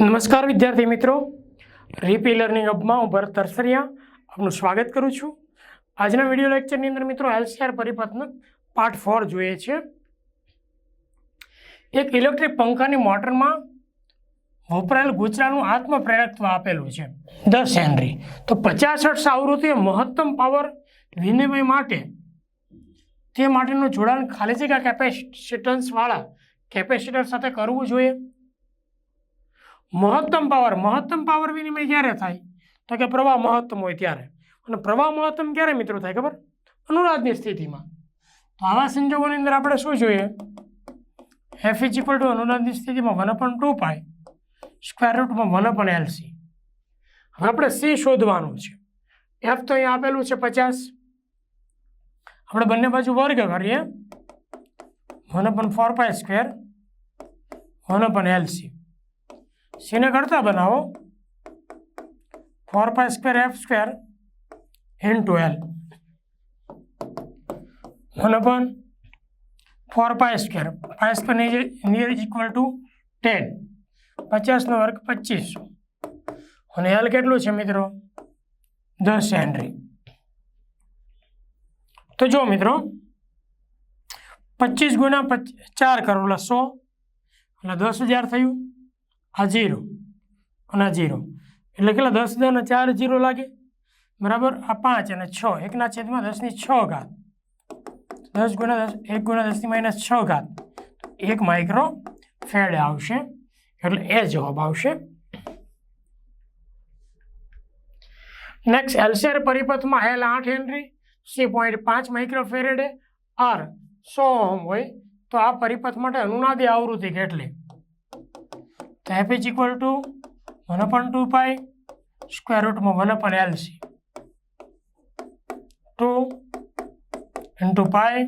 નમસ્કાર વિદ્યાર્થી મિત્રો. રીપી લર્નિંગ હબમાં હું ભરત તરસરિયા આપનું સ્વાગત કરું છું. આજના વીડિયો લેક્ચરની અંદર મિત્રો એલસીઆર પરિપથનો પાર્ટ ફોર જોઈએ છે. એક ઇલેક્ટ્રિક પંખાની મોટરમાં વપરાયેલ ગુચરાનું આત્મપ્રેરકત્વ આપેલું છે. દસ હેનરી. તો પચાસ હર્ટ્ઝ આવૃત્તિએ મહત્તમ પાવર વિનિમય માટે તે માટેનું જોડાણ ખાલી જગ્યા કેપેસિટન્સવાળા કેપેસિટર સાથે કરવું જોઈએ. મહત્તમ પાવર મહત્તમ પાવર વિનિમય ક્યારે થાય? તો કે પ્રવાહ મહત્તમ હોય ત્યારે. અને પ્રવાહ મહત્તમ ક્યારે મિત્રો થાય ખબર? અનુરાધની સ્થિતિમાં. તો આવા સંજોગોની અંદર આપણે શું જોઈએ? એફ ઇઝ ઇક્વલ ટુ અનુરાધની સ્થિતિમાં one upon two pi square રૂટમાં one upon LC હવે આપણે સી શોધવાનું છે. એફ તો અહીંયા આપેલું છે પચાસ. આપણે બંને બાજુ વર્ગ કરીએ. One upon four pi square, one upon LC સીને કરતા બનાવો. Four pi square F square into L. One upon four pi square. Pi square near equal to ten. પચાસનો વર્ગ પચીસ. અને એલ કેટલું છે મિત્રો? દસ હેનરી તો જો મિત્રો, પચીસ ગુણા ચાર કરો એટલે સો એટલે દસ હજાર થયું. આ જીરો અને આ જીરો એટલે કેટલા? દસ દસ ચાર જીરો લાગે. બરાબર? આ પાંચ અને છ. એકના છેદમાં દસની છ ઘાત. દસ ગુણા દસ, એક ગુણા દસની માઇનસ છ ઘાત. એક માઇક્રો ફેડ આવશે. એટલે એ જવાબ આવશે. નેક્સ્ટ એલસીઆર પરિપથમાં એલ આઠ હેનરી સી પોઈન્ટ પાંચ માઇક્રોફેરેડે આર સો ઓમ હોય તો આ પરિપથ માટે અનુનાદી આવૃત્તિ કેટલી? તો F is equal to one upon two pi square રૂટમાં one upon LC two into pi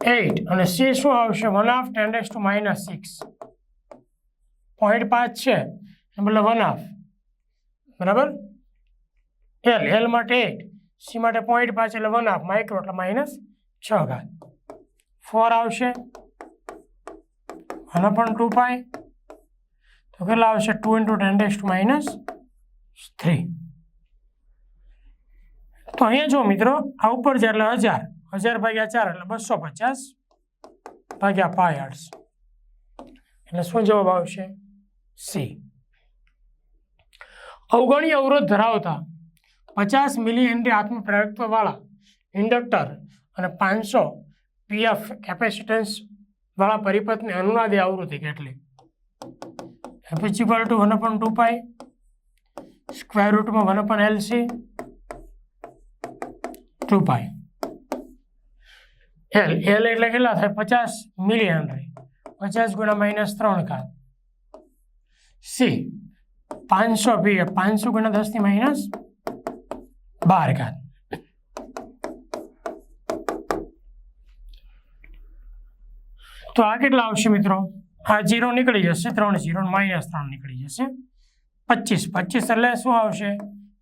eight અને સી શું આવશે? One half ten days two minus six point પાંચ છે. બદલે વન હાફ બરાબર? એલ એલ માટે એટ સી માટે point પાંચ એટલે વન હાફ માઇક્રો એટલે માઇનસ છ ઘાત. ફોર આવશે. આના પણ ટુ પાય તો કેટલા આવશે? Two into ten days two minus three તો અહીંયા જો મિત્રો, આ ઉપર છે એટલે હજાર. હજાર ભાગ્યા ચાર એટલે બસો પચાસ ભાગ્યા પાય આર્ટ્સ એટલે શું જવાબ આવશે? સી અવગણી અવરોધ ધરાવતા પચાસ મિલી હેનરી આત્મપ્રેરકત્વવાળા ઇન્ડક્ટર અને પાંચસો પીએફ કેપેસિટન્સવાળા પરિપથની અનુવાદી આવૃત્તિ કેટલી? F two one upon two pi square રૂટમાં one upon LC two pi L L એટલે કેટલા થાય? પચાસ મિલી હેનરી પચાસ ગુણ્યા માઇનસ ત્રણ ઘાત. સી પાંચસો પી પાંચસો ગુણ્યા દસની માઇનસ બાર ઘાત તો આ કેટલા આવશે મિત્રો? આ જીરો નીકળી જશે, ત્રણ જીરો માઇનસ ત્રણ નીકળી જશે. પચીસ પચીસ એટલે શું આવશે?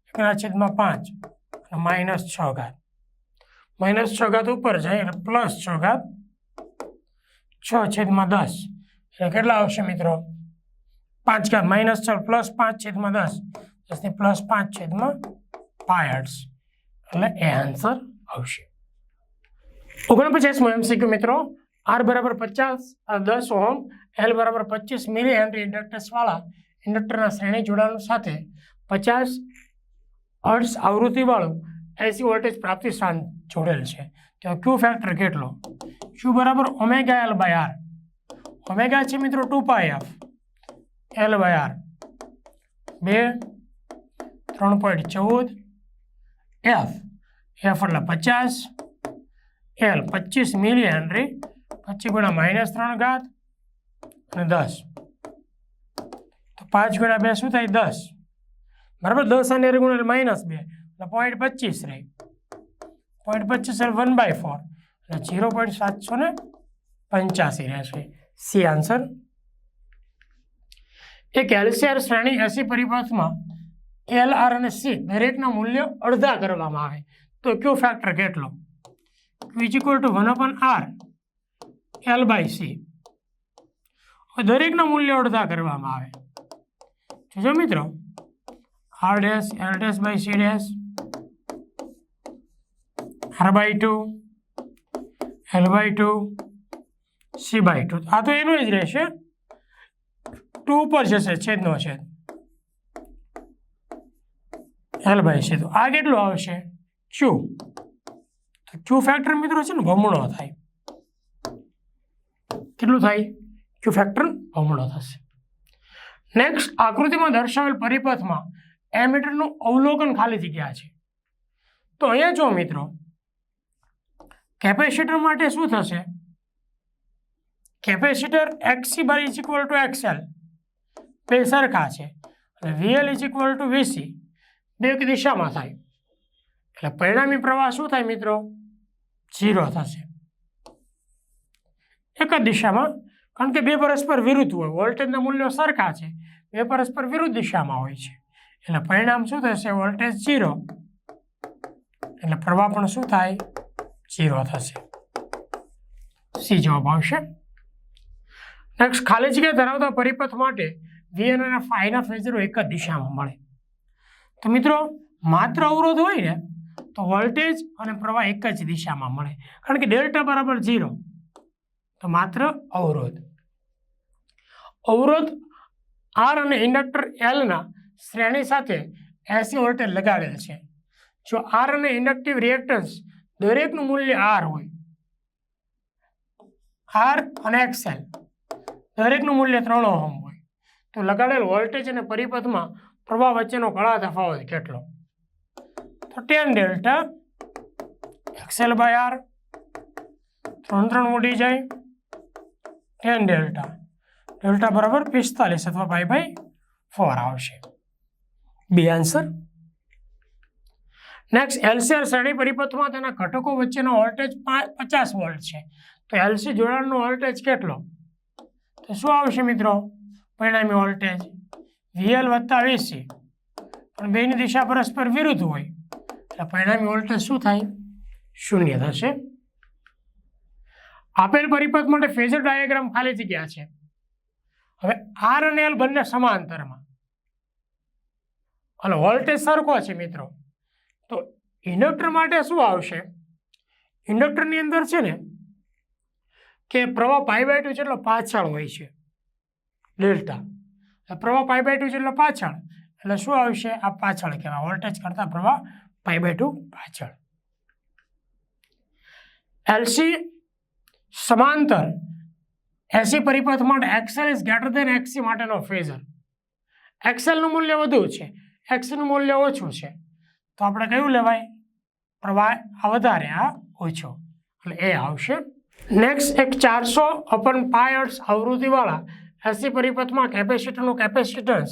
એકના છેદમાં પાંચ, અને માઇનસ છ ઘાત. માઇનસ છ ઘાત ઉપર જાય, એટલે પ્લસ છ ઘાત છ છેદમાં દસ. એટલે કેટલા આવશે મિત્રો? પાંચ ઘાત. માઇનસ છ પ્લસ પાંચ છેદમાં દસ. દસની પ્લસ પાંચ છેદમાં પાયર્સ એટલે એ આન્સર આવશે. ઓગણપચાસમો એમસીક્યુ મિત્રો? આર બરાબર પચાસ દસ ઓહમ એલ બરાબર પચીસ મિલી હેનરી ઇન્ડક્ટર્સવાળા ઇન્ડક્ટરના શ્રેણી જોડાણ સાથે પચાસ હર્ટ્સ આવૃત્તિવાળું એસી વોલ્ટેજ પ્રાપ્તિ સ્થાન જોડેલ છે. તો ક્યુ ફેક્ટર કેટલો? ક્યુ બરાબર omega L by R omega છે મિત્રો two pi F L by R બે, ત્રણ પોઈન્ટ ચૌદ એફ એફ એટલે પચાસ. એલ પચીસ મિલી હેનરી પચીસ ગુણ્યા માઇનસ ત્રણ ઘાત અને દસ. તો પાંચ ગુણ્યા બે શું થાય? દસ. બરાબર? દસ અને ગુણ્યા માઇનસ બે. એટલે પોઈન્ટ પચીસ રહી પોઈન્ટ પચીસ એટલે વન બાય ફોર એટલે ઝીરો પોઈન્ટ સાતસો ને પંચ્યાસી રહેશે સી આન્સર એ કેલ્સિયર શ્રેણી એસી પરિપથમાં એલ આર અને સી દરેકના મૂલ્ય અડધા કરવામાં આવે. તો કયો ફેક્ટર કેટલો? Is equal to one upon R L by C દરેકના મૂલ્ય અડધા કરવામાં આવે. જોજો મિત્રો R dash L dash by C dash R by two L by two C by two આ તો એનું જ રહેશે. ટુ ઉપર જશે, છેદનો છેદ. એલ બાય છે. તો આ કેટલું આવશે? ક્યુ? તો ક્યુ ફેક્ટર મિત્રો છે ને બમણો થાય. કેટલું થાય? ક્યુ ફેક્ટર બમણો થશે. નેક્સ્ટ આકૃતિમાં દર્શાવેલ પરિપથમાં એમીટરનું અવલોકન ખાલી જગ્યા છે. તો અહીંયા જો મિત્રો, કેપેસિટર માટે શું થશે? Capacitor XC by is equal to XL બે સરખા છે. અને VL is equal to VC બે એક દિશામાં થાય? એટલે પરિણામી પ્રવાહ શું થાય મિત્રો? ઝીરો થશે. એક જ દિશામાં, કારણ કે બે પરસ્પર વિરુદ્ધ હોય. વોલ્ટેજના મૂલ્યો સરખા છે. બે પરસ્પર વિરુદ્ધ દિશામાં હોય છે. એટલે પરિણામ શું થશે? વોલ્ટેજ ઝીરો એટલે પ્રવાહ પણ શું થાય? ઝીરો થશે. સી જવાબ આવશે. નેક્સ્ટ ખાલી જગ્યા ધરાવતા પરિપથ માટે વી અને ફાઈના ફેઝરો એક જ દિશામાં મળે. તો મિત્રો, માત્ર અવરોધ હોય ને, તો વોલ્ટેજ અને પ્રવાહ એક જ દિશામાં મળે. કારણ કે ડેલ્ટા બરાબર ઝીરો તો માત્ર અવરોધ. અવરોધ આર અને ઇન્ડક્ટર એલના શ્રેણી સાથે એસી વોલ્ટેજ લગાડેલ છે. જો આર અને ઇન્ડક્ટિવ રિએક્ટન્સ દરેકનું મૂલ્ય આર હોય આર અને એક્સેલ દરેકનું મૂલ્ય ત્રણ ઓહમ હોય, તો લગાડેલ વોલ્ટેજ અને પરિપથમાં પ્રવાહ વચ્ચેનો કળા તફાવત કેટલો? તો tan delta XL by R ત્રણ ત્રણ ઉડી જાય. ટેન ડેલ્ટા ડેલ્ટા બરાબર પિસ્તાલીસ અથવા બાય બાય ફોર આવશે. બી આન્સર નેક્સ્ટ એલસીઆર શ્રેણી પરિપથમાં તેના ઘટકો વચ્ચેનો વોલ્ટેજ પચાસ વોલ્ટ છે. તો એલસી જોડાણનો વોલ્ટેજ કેટલો? તો શું આવશે મિત્રો? પરિણામી વોલ્ટેજ વીએલ વત્તા વીસી પણ બેની દિશા પરસ્પર વિરુદ્ધ હોય. એટલે પરિણામી વોલ્ટેજ શું થાય? શૂન્ય થશે. આપેલ પરિપથ માટે ફેઝર ડાયાગ્રામ ખાલી જગ્યા છે. હવે આર અને એલ બંને સમાંતરમાં. અને વોલ્ટેજ સરખો છે મિત્રો. તો ઇન્ડક્ટર માટે શું આવશે? ઇન્ડક્ટરની અંદર છે ને, કે પ્રવાહ પાઈ બાય ટુ જેટલો પાછળ હોય છે. ડેલ્ટા. એટલે પ્રવાહ પાઈ બાય ટુ જેટલો પાછળ. એટલે શું આવશે? આ પાછળ કહેવાય. વોલ્ટેજ કરતાં પ્રવાહ પાઈ બાય ટુ પાછળ. એલસી સમાંતર. એસી પરિપથ માટે XL is greater than XC માટેનો ફેઝર. એક્સેલનું મૂલ્ય વધુ છે. એક્સનું મૂલ્ય ઓછું છે. તો આપણે કયું લેવાય? પ્રવાહ આ વધારે, આ ઓછો. એટલે એ આવશે. નેક્સ્ટ એક ચારસો અપન પાયર્સ આવૃત્તિવાળા. એસી પરિપથમાં કેપેસિટરનું કેપેસિટન્સ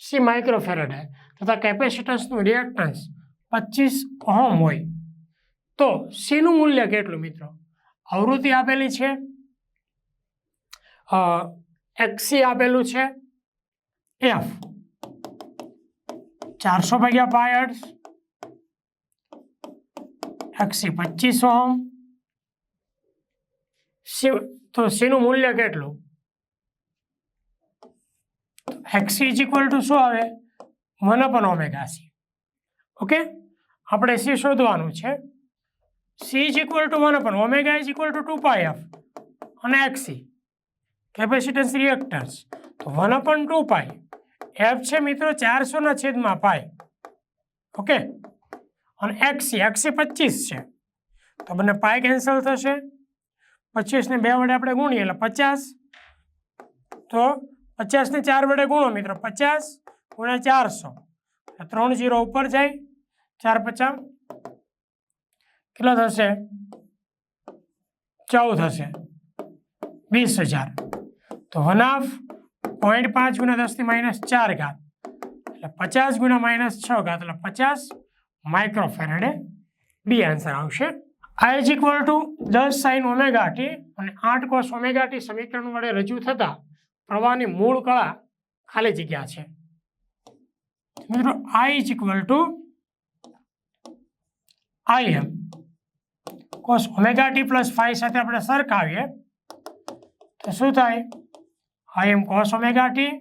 સી માઇક્રોફેરેડે તથા કેપેસિટન્સનું રિએક્ટન્સ પચીસ ઓહમ હોય. તો સીનું મૂલ્ય કેટલું મિત્રો? આવૃત્તિ આપેલી છે? એક્સી આપેલું છે? એફ ચારસો ભાગ્યા પાયર્સ એક્સી પચીસ ઓહમ. સી, તો સીનું મૂલ્ય કેટલું? એક્સી ઇઝ ઇક્વલ ટુ શું આવે? One upon omega C okay આપણે સી શોધવાનું છે. C is equal to one upon omega is equal to two pi F અને એક્સી કેપેસિટન્સ રિએક્ટન્સ તો one upon two pi F છે મિત્રો ચારસોના છેદમાં પાય ઓકે અને એક્સી એક્સી પચીસ છે. તો બંને પાય કેન્સલ થશે. પચીસને બે વડે આપણે ગુણીએ એટલે પચાસ. તો પચાસને ચાર વડે ગુણો, મિત્રો. પચાસ ગુણ્યા ચારસો. ત્રણ જીરો ઉપર જાય. ચાર પચાસ. કેટલો થશે? ચૌદ થશે. વીસ હજાર. તો વન હાફ પોઈન્ટ પાંચ ગુણ્યા દસથી માઇનસ ચાર ઘાત. એટલે પચાસ ગુણ્યા માઇનસ છ ઘાત. એટલે પચાસ માઇક્રોફેરેડે બી આન્સર આવશે. આ ઇઝ ઇક્વલ ટુ દસ સાઇન ઓમેગા ટી અને આઠ કોસ ઓમેગા ટી સમીકરણ વડે રજૂ થતા પ્રવાહની મૂળ કળા ખાલી જગ્યા છે. મિત્રો I is equal to I M cos omega T plus phi સાથે આપણે સરખાવીએ, તો શું થાય? I M cos omega T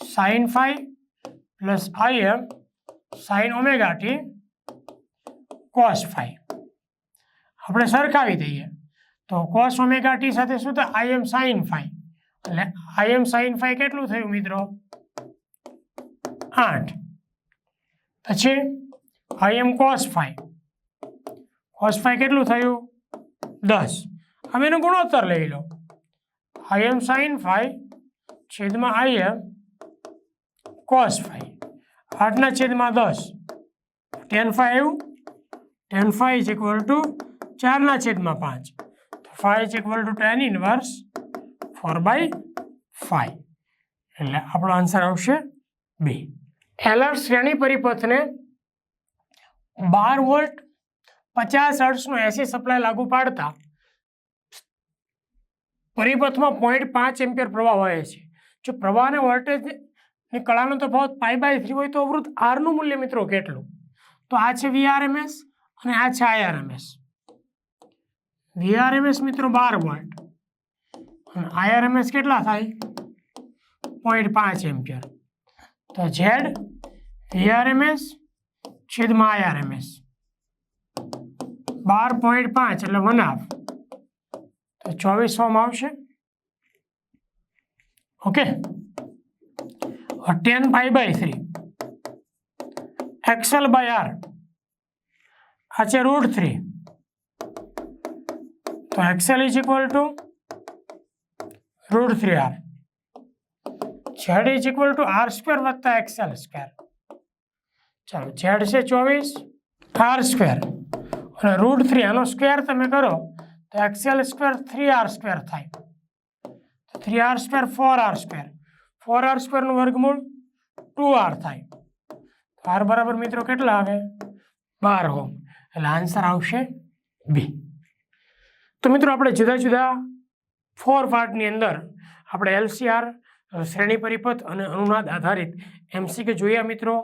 sine phi plus I M sine omega T cos phi આપણે સરખાવી દઈએ. તો કોસ ઓમેગા ટી સાથે શું થાય? આઈ એમ સાઇન ફાઈવ એટલે આઈ એમ સાઇન ફાઈ કેટલું થયું મિત્રો? આઠ. પછી I M cos phi cos phi કેટલું થયું? દસ. હવે એનો ગુણોત્તર લઈ લો. આઈ એમ સાઇન ફાઈ છેદમાં આઈ એમ કોસ ફાઈ આઠના છેદમાં દસ. Tan five tan five is equal to ચારના છેદમાં પાંચ. Five is equal to tan inverse four by five એટલે આપણો આન્સર આવશે બી. એલર શ્રેણી પરિપથને બાર વોલ્ટ પચાસ હર્ટ્સનો એસી સપ્લાય લાગુ પાડતા પરિપથમાં પોઈન્ટ પાંચ એમ્પિયર પ્રવાહ વહે છે. જો પ્રવાહ અને વોલ્ટેજની કળાનો તફાવત પાઈ બાય થ્રી હોય તો અવૃત આરનું મૂલ્ય મિત્રો કેટલું? તો આ છે વીઆરએમએસ અને આ છે આઈઆરએમએસ વીઆરએમએસ મિત્રો બાર વોલ્ટ. આઈઆરએમએસ કેટલા થાય? પોઈન્ટ પાંચ એમ્પિયર. તો ઝેડ વીઆરએમએસ છેદમાં આઈઆરએમએસ બાર પોઈન્ટ પાંચ એટલે વન હાફ તો ચોવીસ ફોર્મ આવશે. Okay tan pi by three XL by R આ છે રૂટ થ્રી તો XL is equal to root three R Z is equal to R square વત્તા એક્સેલ સ્ક્વેર ચાલો ઝેડ છે ચોવીસ આર સ્ક્વેર અને રૂટ થ્રી આનો સ્ક્વેર તમે કરો, તો XL square three R square થાય. Three R square four R square four R સ્ક્વેરનું વર્ગમૂળ ટુ આર થાય. આર બરાબર મિત્રો કેટલા આવે? બાર હોમ એટલે આન્સર આવશે બી તો મિત્રો આપણે જુદા જુદા ફોર પાર્ટની અંદર આપણે એલસીઆર શ્રેણી પરિપથ અને અનુનાદ આધારિત એમસીક્યુ જોયા મિત્રો.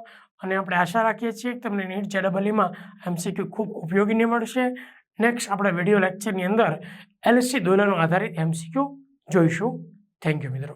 અને આપણે આશા રાખીએ છીએ કે તમને નીટ જેડબલીમાં એમસીક્યુ ખૂબ ઉપયોગી નીવડશે નેક્સ્ટ આપણે વીડિયો લેક્ચરની અંદર એલસી દોલનો આધારિત એમસીક્યુ જોઈશું. થેન્ક યુ મિત્રો.